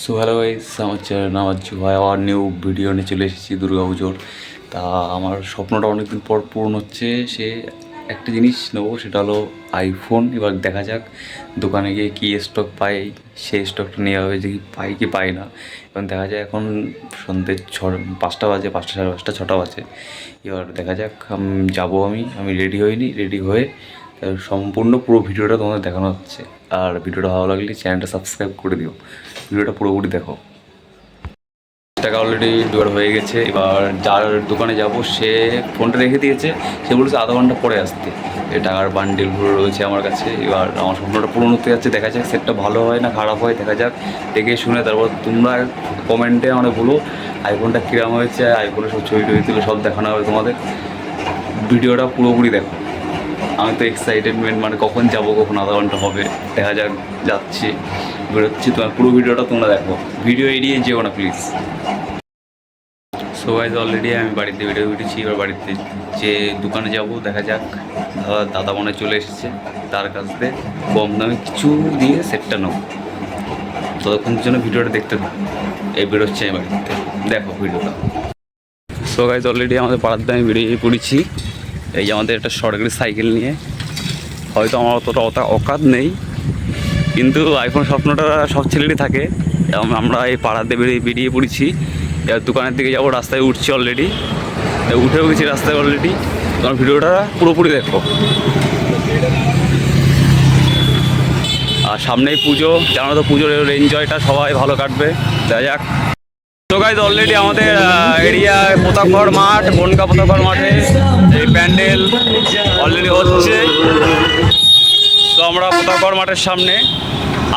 So hello guys আমার channel হচ্ছে ভাই আবার নিউ ভিডিও নিয়ে চলে এসেছি দুর্গা পুজোর তা আমার স্বপ্নটা অনেকদিন পর পূরণ হচ্ছে। সে একটা জিনিস নেব, সেটা হলো আইফোন এবার দেখা যাক, দোকানে গিয়ে কী স্টক পাই, সেই স্টকটা নেওয়া হবে যে কি পাই কি পাই না। এবং দেখা যায় এখন সন্ধ্যে ছ, পাঁচটা বাজে, পাঁচটা সাড়ে পাঁচটা, ছটা বাজে। এবার দেখা যাক যাব আমি। আমি রেডি হইনি রেডি হয়ে সম্পূর্ণ পুরো ভিডিওটা তোমাদের দেখানো হচ্ছে। আর ভিডিওটা ভালো লাগলে চ্যানেলটা সাবস্ক্রাইব করে দিও। ভিডিওটা পুরোপুরি দেখো। টাকা অলরেডি জোগাড় হয়ে গেছে। এবার যার দোকানে যাব, সে ফোনটা রেখে দিয়েছে। সে বলেছে আধা ঘণ্টা পরে আসতে। এই টাকার বান্ডেলগুলো রয়েছে আমার কাছে। এবার আমার স্বপ্নটা পূরণ হতে যাচ্ছে, দেখা যাক সেটটা ভালো হয় না খারাপ হয়, দেখা যাক। দেখে শুনে তারপর তোমরা কমেন্টে মানে বলো আইফোনটা কীরকম হয়েছে আইফোনের সব ছবি টবি তুলে সব দেখানো হবে তোমাদের। ভিডিওটা পুরোপুরি দেখো। আমি তো এক্সাইটেডমেন্ট মানে কখন যাব, কখন আধা ঘণ্টা হবে, দেখা যাক, যাচ্ছি। বেরোচ্ছি তোমার পুরো ভিডিওটা তোমরা দেখো। ভিডিও এড়িয়ে যেও না প্লিজ সো গাইজ অলরেডি আমি বাড়িতে ভিডিও উঠেছি, এবার বাড়িতে যে দোকানে যাব, দেখা যাক। দাদা দাদা মনে চলে এসেছে, তার কাছ থেকে কম দামে কিছু দিয়ে সেটটা নেব। ততক্ষণের জন্য ভিডিওটা দেখতে এই বেরোচ্ছে আমি বাড়িতে দেখো ভিডিওটা। সো গাইজ অলরেডি আমাদের পাড়ার দামে বেরিয়ে পড়েছি। এই যে আমাদের একটা সরকারি সাইকেল নিয়ে। হয়তো আমার অতটা অতা অকাত নেই। কিন্তু আইফোন স্বপ্নটা সব ছেলেরই থাকে। আমরা এই পাড়াতে বেরিয়ে বেরিয়ে পড়েছি। দোকানের দিকে যাব, রাস্তায় উঠছি অলরেডি উঠেও গেছি রাস্তায় অলরেডি তোমার ভিডিওটা পুরোপুরি দেখো। আর সামনেই পুজো। জানো তো পুজোর এনজয়টা সবাই ভালো কাটবে। দেখা যাক। তো গাইজ অলরেডি আমাদের এরিয়ায় প্রতাপগড় মাঠ বনকা প্রতাপগড় মাঠে এই প্যান্ডেল অলরেডি হচ্ছে। আমরা প্রতাপগড় মাঠের সামনে,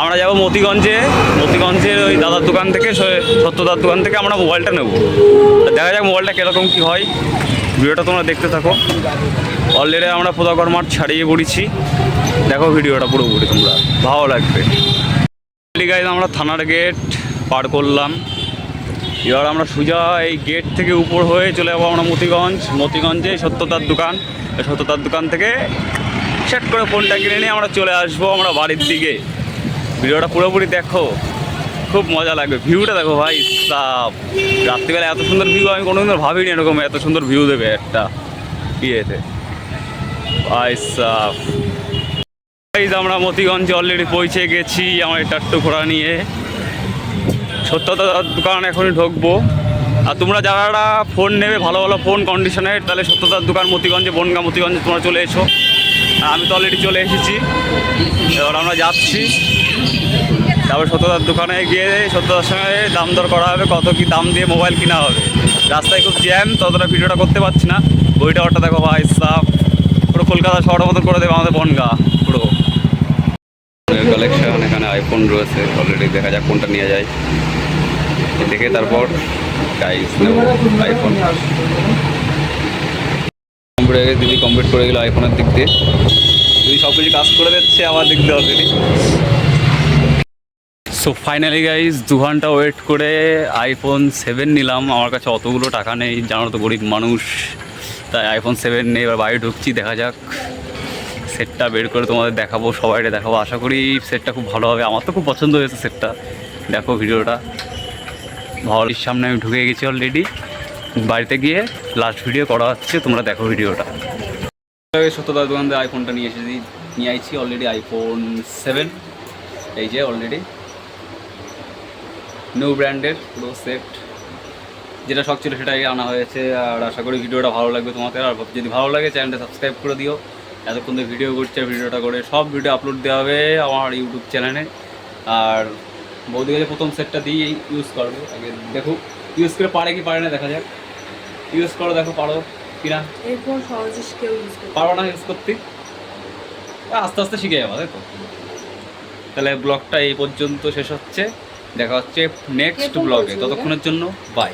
আমরা যাব মতিগঞ্জে। মতিগঞ্জের ওই দাদার দোকান থেকে সত্যদার দোকান থেকে আমরা মোবাইলটা নেব। দেখা যাক মোবাইলটা কীরকম কী হয়। ভিডিওটা তোমরা দেখতে থাকো। অলরেডি আমরা প্রতাপগড় মাঠ ছাড়িয়ে পড়েছি। দেখো ভিডিওটা পুরোপুরি তোমরা। ভালো লাগবে। গাইজ আমরা থানার গেট পার করলাম। এবার আমরা সোজা এই গেট থেকে উপর হয়ে চলে যাব আমরা মতিগঞ্জ। মতিগঞ্জে সত্যতার দোকান। সত্যতার দোকান থেকে সেট করে ফোনটা কিনে নিয়ে আমরা চলে আসব আমরা বাড়ির দিকে। ভিডিওটা পুরোপুরি দেখো, খুব মজা লাগবে। ভিউটা দেখো ভাই, সাপ। রাত্রিবেলা এত সুন্দর ভিউ আমি কোনোদিন ভাবিনি এরকম এত সুন্দর ভিউ দেবে একটা ইয়েতে। ভাই, সাপ। আমরা মতিগঞ্জে অলরেডি পৌঁছে গেছি, আমার টাট্টু ঘোড়া নিয়ে। সত্যতার দোকান এখনই ঢুকবো। আর তোমরা যারা ফোন নেবে, ভালো ভালো ফোন কন্ডিশনের তাহলে সত্যতার দোকান মতিগঞ্জে, বনগা মতিগঞ্জে তোমরা চলে এসো। আমি তো অলরেডি চলে এসেছি। এবার আমরা যাচ্ছি। তারপর সত্যতার দোকানে গিয়ে সত্যতার সঙ্গে দাম দর করা হবে, কত কি দাম দিয়ে মোবাইল কিনা হবে। রাস্তায় খুব জ্যাম ততটা ভিডিওটা করতে পারছি না। বইটা ওটা দেখো ভাই, সাফ। পুরো কলকাতা শহরের মতো করে দেবে আমাদের বনগা, পুরো। কালেকশন এখানে আইফোন রয়েছে অলরেডি দেখা যাক কোনটা নিয়ে যায় দেখে তারপর আইফোন কমপ্লিট হয়ে দিদি কমপ্লিট করে গেলো আইফোনের দিক দিয়ে। দিদি সব কিছু কাজ করে দিচ্ছে আমার দিক দিয়ে অলরেডি সো ফাইনালি গাইজ দু ঘণ্টা ওয়েট করে আইফোন সেভেন নিলাম। আমার কাছে অতগুলো টাকা নেই, জানো তো, গরিব মানুষ। তাই আইফোন সেভেন নেই এবার বাইরে ঢুকছি, দেখা যাক। সেটটা বের করে তোমাদের দেখাবো, সবাইকে দেখাবো। আশা করি সেটটা খুব ভালো হবে। আমার তো খুব পছন্দ হয়েছে সেটটা দেখো ভিডিওটা। ভালোর সামনে আমি ঢুকে গেছি অলরেডি বাড়িতে গিয়ে লাস্ট ভিডিও করা হচ্ছে, তোমরা দেখো ভিডিওটা সত্যতার দোকান থেকে আইফোনটা নিয়ে এসেছি, নিয়ে আইছি অলরেডি আইফোন সেভেন এই যে অলরেডি নিউ ব্র্যান্ডের পুরো সেট যেটা শখ ছিল সেটাই আনা হয়েছে, আর আশা করি ভিডিওটা ভালো লাগবে তোমাদের। আর যদি ভালো লাগে চ্যানেলটা সাবস্ক্রাইব করে দিও। এতক্ষণ ধরে ভিডিও করছে ভিডিওটা করে সব ভিডিও আপলোড দেওয়া হবে আমার ইউটিউব চ্যানেলে আর বৌদি প্রথম সেটটা দিয়েই ইউজ করবে। আগে দেখো ইউজ করে পারে কি পারে না দেখা যাক। ইউজ করো দেখো পারো কিনা। এরপর সহজে কেউ ইউজ করতে পারো না ইউজ করতে। আস্তে আস্তে শিখে যাব দেখো। তাহলে ব্লগটা এই পর্যন্ত শেষ হচ্ছে। দেখা হচ্ছে নেক্সট ব্লগে ততক্ষণের জন্য বাই